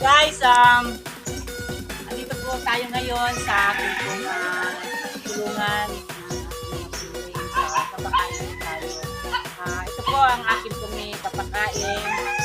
Guys, um, andito po tayo ngayon sa aking pong ah, tulungan. Sa papakain tayo. Ah, ito po ang aking pong papakain.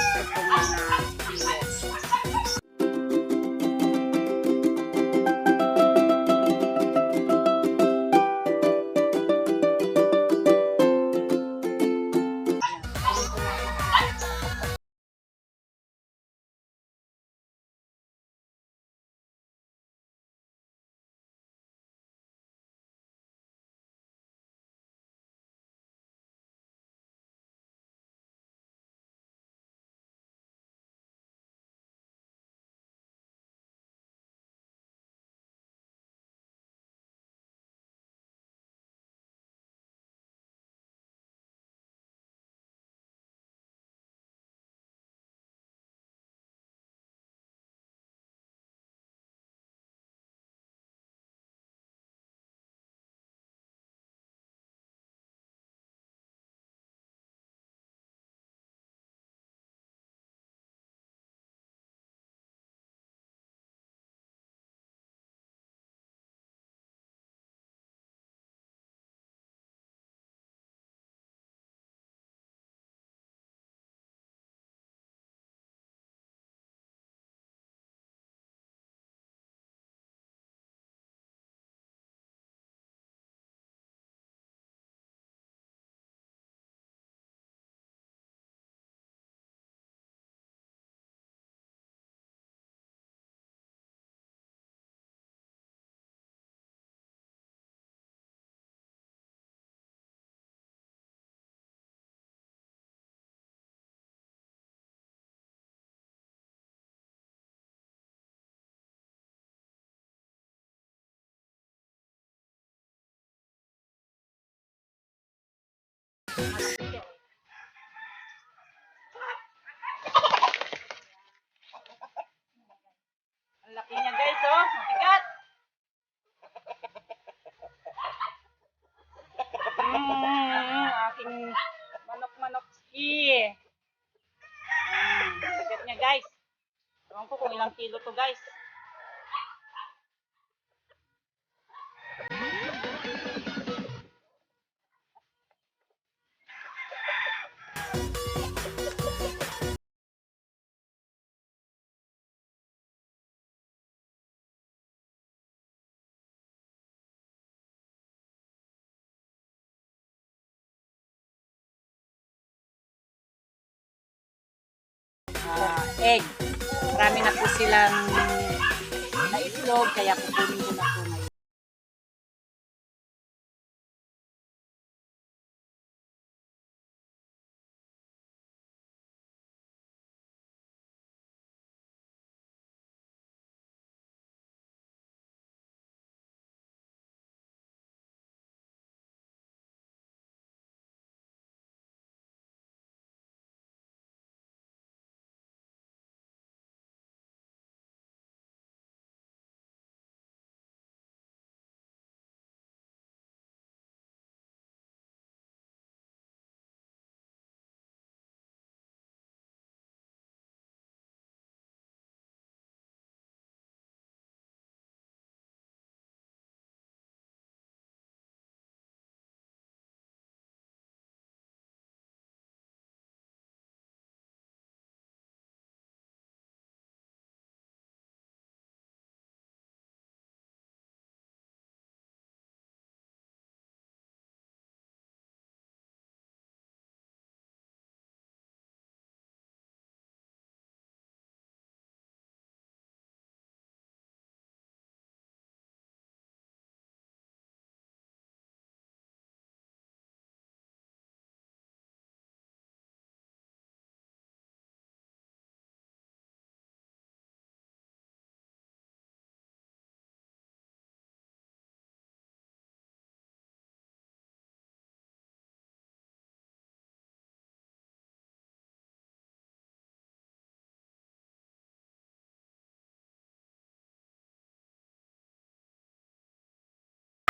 Ang laki niya guys, oh. Mabigat. Mm, aking manok-manok ski. Mm, guys. Ewan ko kung ilang kilo to guys. Egg. Marami na po silang naitlog, kaya kukunin ko na po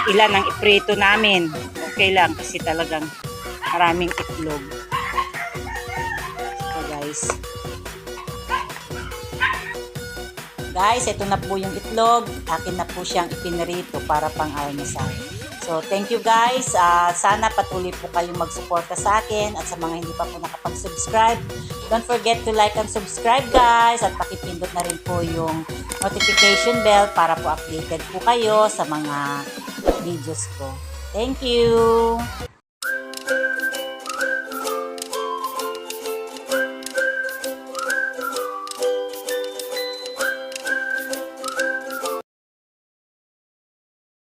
Ilan ang iprito namin. Okay lang kasi talagang maraming itlog. So guys. Guys, ito na po yung itlog. Akin na po siyang ipinirito para pang almusal. So, thank you guys. Ah, sana patuloy po kayong magsuporta sa akin at sa mga hindi pa po nakapag-subscribe. Don't forget to like and subscribe guys at pakipindot na rin po yung notification bell para po updated po kayo sa mga videos ko. Thank you!